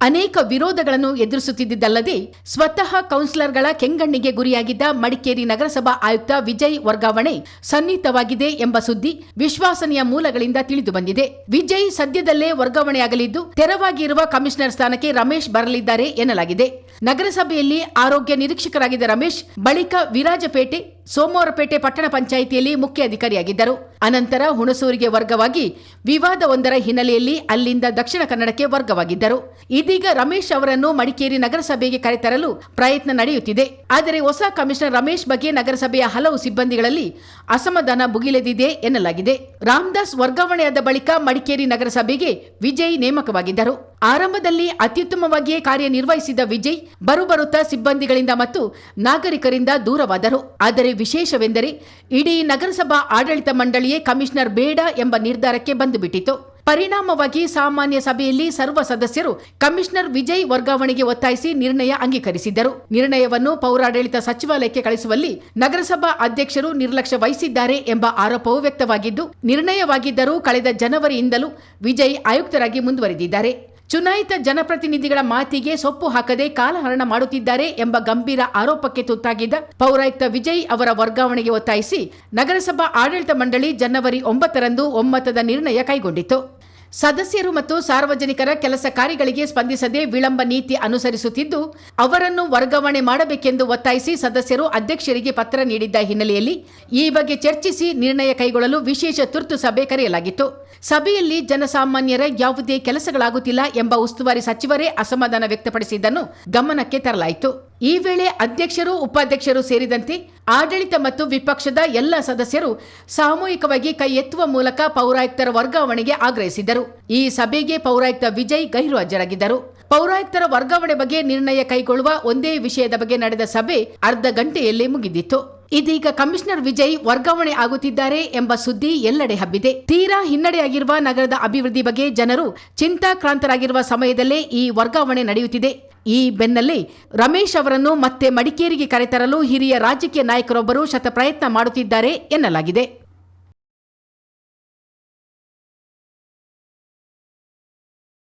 ಅನೇಕ ವಿರೋಧಗಳನ್ನು ಎದುರಿಸುತ್ತಿದ್ದಲ್ಲದೆ ಸ್ವತಃ ಕೌನ್ಸಿಲರ್ಗಳ ಕೆಂಗಣ್ಣಿಗೆ ಗುರಿಯಾಗಿದ್ದ ಮಡಿಕೇರಿ ನಗರಸಭಾ ಆಯುಕ್ತ ವಿಜಯ್ ವರ್ಗಾವಣೆ ಸನ್ನಿಹಿತವಾಗಿದೆ ಎಂಬ ಸುದ್ದಿ ವಿಶ್ವಾಸನೀಯ ಮೂಲಗಳಿಂದ ತಿಳಿದು ಬಂದಿದೆ. ವಿಜಯ್ ಸದ್ಯದಲ್ಲೇ ವರ್ಗಾವಣೆಯಾಗಲಿದ್ದು, ತೆರವಾಗಿರುವ ಕಮಿಷನರ್ ಸ್ಥಾನಕ್ಕೆ ರಮೇಶ್ ಬರಲಿದ್ದಾರೆ ಎನ್ನಲಾಗಿದೆ. ನಗರಸಭೆಯಲ್ಲಿ ಆರೋಗ್ಯ ನಿರೀಕ್ಷಕರಾಗಿದ್ದ ರಮೇಶ್, ಬಳಿಕ ವಿರಾಜಪೇಟೆ ಸೋಮವಾರಪೇಟೆ ಪಟ್ಟಣ ಪಂಚಾಯಿತಿಯಲ್ಲಿ ಮುಖ್ಯ ಅಧಿಕಾರಿಯಾಗಿದ್ದರು. ಅನಂತರ ಹುಣಸೂರಿಗೆ ವರ್ಗವಾಗಿ ವಿವಾದವೊಂದರ ಹಿನ್ನೆಲೆಯಲ್ಲಿ ಅಲ್ಲಿಂದ ದಕ್ಷಿಣ ಕನ್ನಡಕ್ಕೆ ವರ್ಗವಾಗಿದ್ದರು. ಇದೀಗ ರಮೇಶ್ ಅವರನ್ನು ಮಡಿಕೇರಿ ನಗರಸಭೆಗೆ ಕರೆತರಲು ಪ್ರಯತ್ನ ನಡೆಯುತ್ತಿದೆ. ಆದರೆ ಹೊಸ ಕಮಿಷನರ್ ರಮೇಶ್ ಬಗ್ಗೆ ನಗರಸಭೆಯ ಹಲವು ಸಿಬ್ಬಂದಿಗಳಲ್ಲಿ ಅಸಮಾಧಾನ ಭುಗಿಲೆದಿದೆ ಎನ್ನಲಾಗಿದೆ. ರಾಮದಾಸ್ ವರ್ಗಾವಣೆಯಾದ ಬಳಿಕ ಮಡಿಕೇರಿ ನಗರಸಭೆಗೆ ವಿಜಯ್ ನೇಮಕವಾಗಿದ್ದರು. ಆರಂಭದಲ್ಲಿ ಅತ್ಯುತ್ತಮವಾಗಿಯೇ ಕಾರ್ಯನಿರ್ವಹಿಸಿದ ವಿಜಯ್ ಬರುಬರುತ್ತಾ ಸಿಬ್ಬಂದಿಗಳಿಂದ ಮತ್ತು ನಾಗರಿಕರಿಂದ ದೂರವಾದರು. ಆದರೆ ವಿಶೇಷವೆಂದರೆ ಇಡೀ ನಗರಸಭಾ ಆಡಳಿತ ಮಂಡಳಿಯೇ ಕಮಿಷನರ್ ಬೇಡ ಎಂಬ ನಿರ್ಧಾರಕ್ಕೆ ಬಂದುಬಿಟ್ಟಿತು. ಪರಿಣಾಮವಾಗಿ ಸಾಮಾನ್ಯ ಸಭೆಯಲ್ಲಿ ಸರ್ವ ಸದಸ್ಯರು ಕಮಿಷನರ್ ವಿಜಯ್ ವರ್ಗಾವಣೆಗೆ ಒತ್ತಾಯಿಸಿ ನಿರ್ಣಯ ಅಂಗೀಕರಿಸಿದ್ದರು. ನಿರ್ಣಯವನ್ನು ಪೌರಾಡಳಿತ ಸಚಿವಾಲಯಕ್ಕೆ ಕಳಿಸುವಲ್ಲಿ ನಗರಸಭಾ ಅಧ್ಯಕ್ಷರು ನಿರ್ಲಕ್ಷ್ಯ ವಹಿಸಿದ್ದಾರೆ ಎಂಬ ಆರೋಪವೂ ವ್ಯಕ್ತವಾಗಿದ್ದು, ನಿರ್ಣಯವಾಗಿದ್ದರೂ ಕಳೆದ ಜನವರಿಯಿಂದಲೂ ವಿಜಯ್ ಆಯುಕ್ತರಾಗಿ ಮುಂದುವರೆದಿದ್ದಾರೆ. ಚುನಾಯಿತ ಜನಪ್ರತಿನಿಧಿಗಳ ಮಾತಿಗೆ ಸೊಪ್ಪು ಹಾಕದೆ ಕಾಲಹರಣ ಮಾಡುತ್ತಿದ್ದಾರೆ ಎಂಬ ಗಂಭೀರ ಆರೋಪಕ್ಕೆ ತುತ್ತಾಗಿದ್ದ ಪೌರಾಯುಕ್ತ ವಿಜಯ್ ಅವರ ವರ್ಗಾವಣೆಗೆ ಒತ್ತಾಯಿಸಿ ನಗರಸಭಾ ಆಡಳಿತ ಮಂಡಳಿ ಜನವರಿ ಒಂಬತ್ತರಂದು ಒಮ್ಮತದ ನಿರ್ಣಯ ಕೈಗೊಂಡಿತು ಸದಸ್ಯರು ಮತ್ತು ಸಾರ್ವಜನಿಕರ ಕೆಲಸ ಕಾರ್ಯಗಳಿಗೆ ಸ್ಪಂದಿಸದೆ ವಿಳಂಬ ನೀತಿ ಅನುಸರಿಸುತ್ತಿದ್ದು, ಅವರನ್ನು ವರ್ಗಾವಣೆ ಮಾಡಬೇಕೆಂದು ಒತ್ತಾಯಿಸಿ ಸದಸ್ಯರು ಅಧ್ಯಕ್ಷರಿಗೆ ಪತ್ರ ನೀಡಿದ್ದ ಹಿನ್ನೆಲೆಯಲ್ಲಿ ಈ ಬಗ್ಗೆ ಚರ್ಚಿಸಿ ನಿರ್ಣಯ ಕೈಗೊಳ್ಳಲು ವಿಶೇಷ ತುರ್ತು ಸಭೆ ಕರೆಯಲಾಗಿತ್ತು. ಸಭೆಯಲ್ಲಿ ಜನಸಾಮಾನ್ಯರ ಯಾವುದೇ ಕೆಲಸಗಳಾಗುತ್ತಿಲ್ಲ ಎಂಬ ಉಸ್ತುವಾರಿ ಸಚಿವರೇ ಅಸಮಾಧಾನ ವ್ಯಕ್ತಪಡಿಸಿದ್ದನ್ನು ಗಮನಕ್ಕೆ ತರಲಾಯಿತು. ಈ ವೇಳೆ ಅಧ್ಯಕ್ಷರು, ಉಪಾಧ್ಯಕ್ಷರು ಸೇರಿದಂತೆ ಆಡಳಿತ ಮತ್ತು ವಿಪಕ್ಷದ ಎಲ್ಲ ಸದಸ್ಯರು ಸಾಮೂಹಿಕವಾಗಿ ಕೈ ಎತ್ತುವ ಮೂಲಕ ಪೌರಾಯುಕ್ತರ ವರ್ಗಾವಣೆಗೆ ಆಗ್ರಹಿಸಿದರು ಈ ಸಭೆಗೆ ಪೌರಾಯುಕ್ತ ವಿಜಯ್ ಗೈರು ಹಾಜರಾಗಿದ್ದರು ಪೌರಾಯುಕ್ತರ ವರ್ಗಾವಣೆ ಬಗ್ಗೆ ನಿರ್ಣಯ ಕೈಗೊಳ್ಳುವ ಒಂದೇ ವಿಷಯದ ಬಗ್ಗೆ ನಡೆದ ಸಭೆ ಅರ್ಧ ಗಂಟೆಯಲ್ಲಿ ಮುಗಿದಿತ್ತು. ಇದೀಗ ಕಮಿಷನರ್ ವಿಜಯ್ ವರ್ಗಾವಣೆ ಆಗುತ್ತಿದ್ದಾರೆ ಎಂಬ ಸುದ್ದಿ ಎಲ್ಲೆಡೆ ಹಬ್ಬಿದೆ. ತೀರಾ ಹಿನ್ನಡೆಯಾಗಿರುವ ನಗರದ ಅಭಿವೃದ್ಧಿ ಬಗ್ಗೆ ಜನರು ಚಿಂತಾಕ್ರಾಂತರಾಗಿರುವ ಸಮಯದಲ್ಲೇ ಈ ವರ್ಗಾವಣೆ ನಡೆಯುತ್ತಿದೆ. ಈ ಬೆನ್ನಲ್ಲೇ ರಮೇಶ್ ಅವರನ್ನು ಮತ್ತೆ ಮಡಿಕೇರಿಗೆ ಕರೆತರಲು ಹಿರಿಯ ರಾಜಕೀಯ ನಾಯಕರೊಬ್ಬರು ಶತಪ್ರಯತ್ನ ಮಾಡುತ್ತಿದ್ದಾರೆ ಎನ್ನಲಾಗಿದೆ.